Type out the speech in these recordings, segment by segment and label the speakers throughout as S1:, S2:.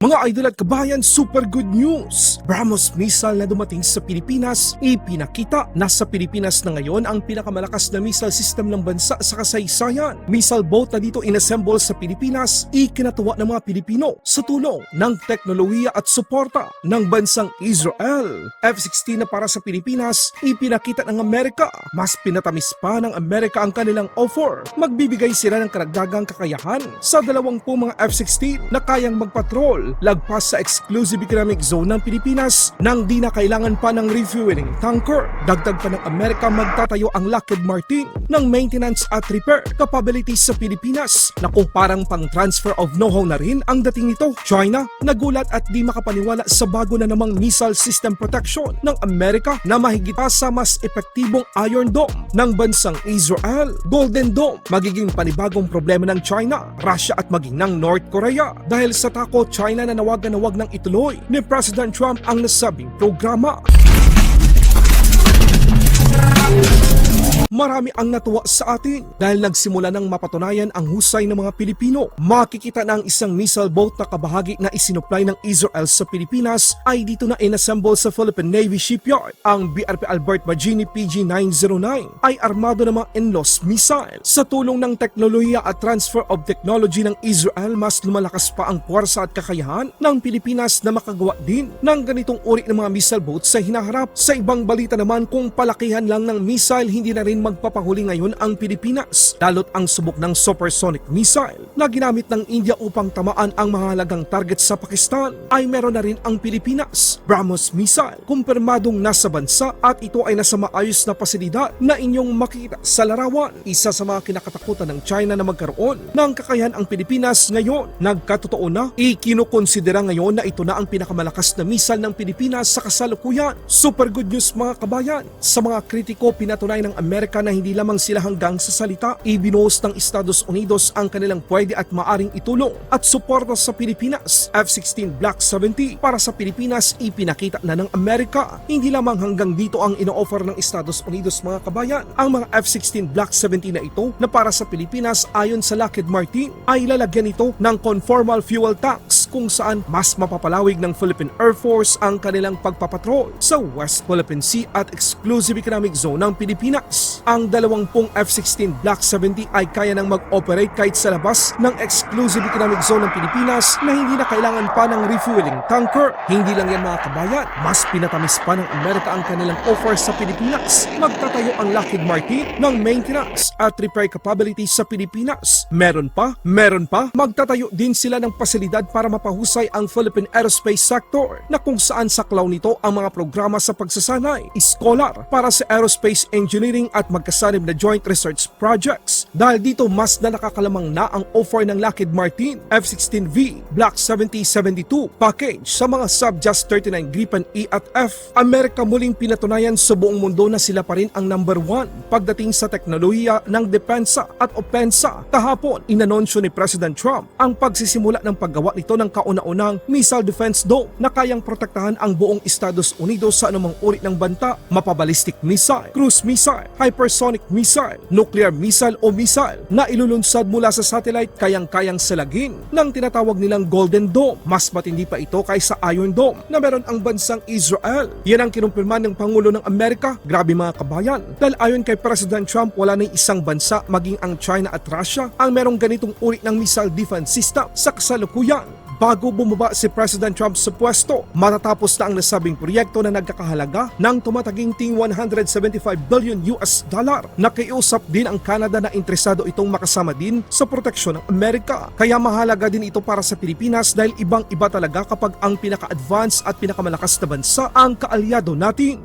S1: Mga idol at kabayan, super good news! BrahMos missile na dumating sa Pilipinas, ipinakita na sa Pilipinas na ngayon ang pinakamalakas na missile system ng bansa sa kasaysayan. Missile boat na dito inassemble sa Pilipinas, ikinatuwa ng mga Pilipino sa tulong ng teknolohiya at suporta ng bansang Israel. F-16 na para sa Pilipinas, ipinakita ng Amerika. Mas pinatamis pa ng Amerika ang kanilang offer. Magbibigay sila ng karagdagang kakayahan sa dalawang po mga F-16 na kayang magpatrol lagpas sa exclusive economic zone ng Pilipinas nang di na kailangan pa ng refueling tanker. Dagdag pa ng Amerika magtatayo ang Lockheed Martin ng maintenance at repair capabilities sa Pilipinas na kung parang pang transfer of know-how na rin ang dating nito. China, nagulat at di makapaniwala sa bago na namang missile system protection ng Amerika na mahigit pa sa mas epektibong Iron Dome ng bansang Israel. Golden Dome, magiging panibagong problema ng China, Russia at maging ng North Korea dahil sa takot China na nawagan na wag ng ituloy ni President Trump ang nasabing programa. Marami ang natuwa sa atin dahil nagsimula ng mapatunayan ang husay ng mga Pilipino. Makikita na ang isang missile boat na kabahagi na isinuplay ng Israel sa Pilipinas ay dito na inassemble sa Philippine Navy Shipyard. Ang BRP Albert Magini PG-909 ay armado ng mga Enlos missile. Sa tulong ng teknolohiya at transfer of technology ng Israel, mas lumalakas pa ang puwersa at kakayahan ng Pilipinas na makagawa din ng ganitong uri ng mga missile boats sa hinaharap. Sa ibang balita naman kung palakihan lang ng missile, hindi na rin magpapahuli ngayon ang Pilipinas. Lalo't ang subok ng supersonic missile na ginamit ng India upang tamaan ang mahalagang target sa Pakistan ay meron na rin ang Pilipinas. BrahMos missile, kumpirmadong nasa bansa at ito ay nasa maayos na pasilidad na inyong makita sa larawan. Isa sa mga kinakatakutan ng China na magkaroon ng kakayahan ang Pilipinas ngayon. Nagkatotoo na, ikinukonsidera ngayon na ito na ang pinakamalakas na missile ng Pilipinas sa kasalukuyan. Super good news mga kabayan. Sa mga kritiko, pinatunay ng Amerika na hindi lamang sila hanggang sa salita, ibinuhos ng Estados Unidos ang kanilang pwede at maaring itulong at suporta sa Pilipinas. F-16 Block 70 para sa Pilipinas ipinakita na ng Amerika. Hindi lamang hanggang dito ang ino-offer ng Estados Unidos mga kabayan. Ang mga F-16 Block 70 na ito na para sa Pilipinas ayon sa Lockheed Martin ay lalagyan ito ng conformal fuel tanks kung saan mas mapapalawig ng Philippine Air Force ang kanilang pagpapatrol sa West Philippine Sea at Exclusive Economic Zone ng Pilipinas. Ang dalawang pong F-16 Block 70 ay kaya nang mag-operate kahit sa labas ng Exclusive Economic Zone ng Pilipinas na hindi na kailangan pa ng refueling tanker. Hindi lang yan mga kabayan, mas pinatamis pa ng Amerika ang kanilang offer sa Pilipinas. Magtatayo ang Lockheed Martin ng maintenance at repair capabilities sa Pilipinas. Meron pa, meron pa, magtatayo din sila ng pasilidad para mapahusay ang Philippine aerospace sector na kung saan saklaw nito ang mga programa sa pagsasanay, scholar para sa aerospace engineering at magkasanib na joint research projects. Dahil dito mas na nakakalamang na ang offer ng Lockheed Martin F-16V Block 7072 package sa mga Sub-Just 39 Gripen E at F. Amerika muling pinatunayan sa buong mundo na sila pa rin ang number one pagdating sa teknolohiya ng depensa at opensa. Kahapon, inanonsyo ni President Trump ang pagsisimula ng paggawa nito ng kauna-unang missile defense dome na kayang protektahan ang buong Estados Unidos sa anumang uri ng banta, mapabalistic missile, cruise missile, hypersonic missile, nuclear missile o missile na ilulunsad mula sa satellite kayang-kayang salagin ng tinatawag nilang Golden Dome. Mas matindi pa ito kaysa Iron Dome na meron ang bansang Israel. Yan ang kinumpirma ng Pangulo ng Amerika. Grabe mga kabayan. Dahil ayon kay President Trump, wala na isang bansa maging ang China at Russia ang merong ganitong uri ng missile defense system sa kasalukuyan bago bumaba si President Trump sa pwesto matatapos na ang nasabing proyekto na nagkakahalaga ng tumataging ting 175 billion US dollar. Nakiusap din ang Canada na interesado itong makasama din sa proteksyon ng Amerika. Kaya mahalaga din ito para sa Pilipinas dahil ibang iba talaga kapag ang pinaka-advance at pinakamalakas na bansa ang kaalyado natin.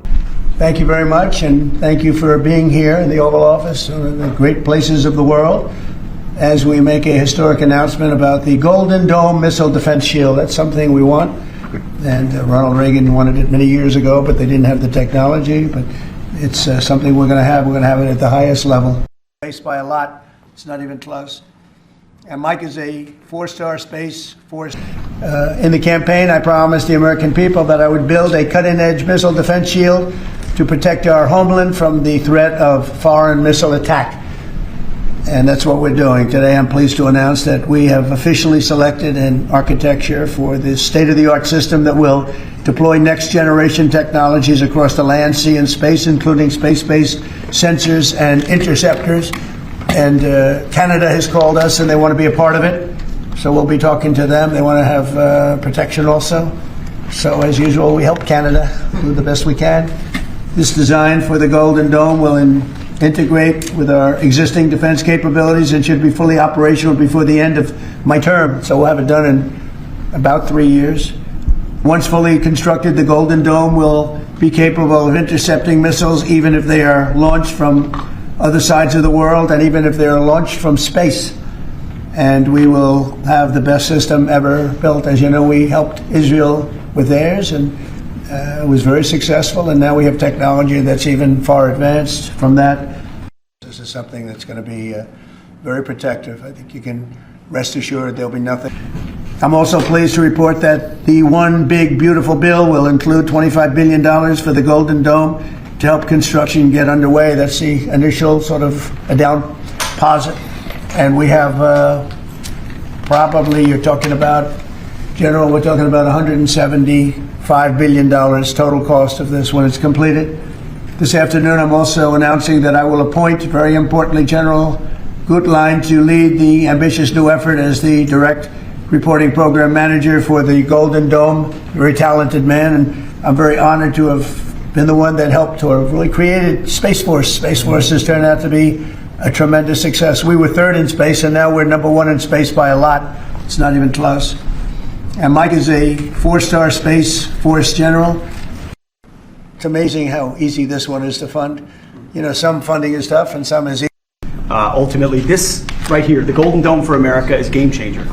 S2: Thank you very much, and thank you for being here in the Oval Office, one of the great places of the world, as we make a historic announcement about the Golden Dome Missile Defense Shield. That's something we want, and uh, Ronald Reagan wanted it many years ago, but they didn't have the technology. But it's uh, something we're going to have. We're going to have it at the highest level. Based by a lot, it's not even close. And Mike is a four-star space force. Uh, in the campaign, I promised the American people that I would build a cutting-edge missile defense shield to protect our homeland from the threat of foreign missile attack. And that's what we're doing. Today, I'm pleased to announce that we have officially selected an architecture for the state of the art system that will deploy next generation technologies across the land, sea, and space, including space based sensors and interceptors. And uh, Canada has called us and they want to be a part of it. So we'll be talking to them. They want to have uh, protection also. So, as usual, we help Canada do the best we can. This design for the Golden Dome will in, integrate with our existing defense capabilities and should be fully operational before the end of my term. So, we'll have it done in about three years. Once fully constructed, the Golden Dome will be capable of intercepting missiles even if they are launched from other sides of the world and even if they are launched from space and we will have the best system ever built. As you know, we helped Israel with theirs, and uh, was very successful. And now we have technology that's even far advanced from that. This is something that's going to be uh, very protective. I think you can rest assured there'll be nothing. I'm also pleased to report that the one big beautiful bill will include $25 billion for the Golden Dome to help construction get underway. That's the initial sort of a down deposit. And we have uh, probably, you're talking about, General, we're talking about $175 billion total cost of this when it's completed. This afternoon, I'm also announcing that I will appoint, very importantly, General Gutlein to lead the ambitious new effort as the direct reporting program manager for the Golden Dome. Very talented man, and I'm very honored to have been the one that helped have really created Space Force. Space Force has turned out to be a tremendous success. We were third in space, and now we're number one in space by a lot. It's not even close. And Mike is a four-star Space Force general. It's amazing how easy this one is to fund. You know, some funding is tough, and some is easy.
S3: Uh, ultimately, this right here, the Golden Dome for America, is game changer.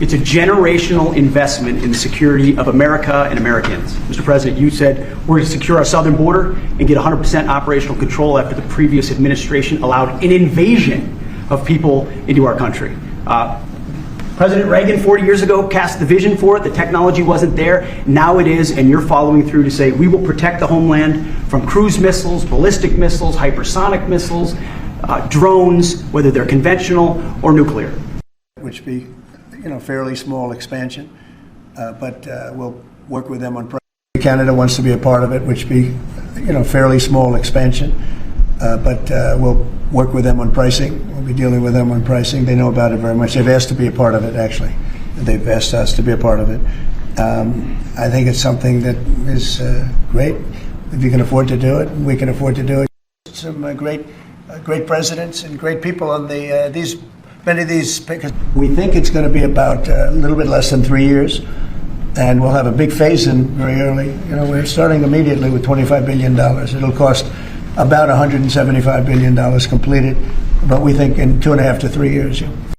S3: It's a generational investment in the security of America and Americans. Mr. President, you said we're going to secure our southern border and get 100% operational control after the previous administration allowed an invasion of people into our country. Uh, President Reagan, 40 years ago, cast the vision for it. The technology wasn't there. Now it is, and you're following through to say we will protect the homeland from cruise missiles, ballistic missiles, hypersonic missiles, uh, drones, whether they're conventional or nuclear.
S2: which be, you know, fairly small expansion, uh, but uh, we'll work with them on. Canada wants to be a part of it, which be, you know, fairly small expansion, uh, but uh, we'll work with them on pricing. We'll be dealing with them on pricing. They know about it very much. They've asked to be a part of it, actually. They've asked us to be a part of it. Um, I think it's something that is uh, great. If you can afford to do it, we can afford to do it some uh, great, uh, great presidents and great people on the uh, these many of these. We think it's going to be about a little bit less than three years, and we'll have a big phase in very early. You know, we're starting immediately with 25 billion dollars. It'll cost about 175 billion dollars completed, but we think in two and a half to three years. Yeah.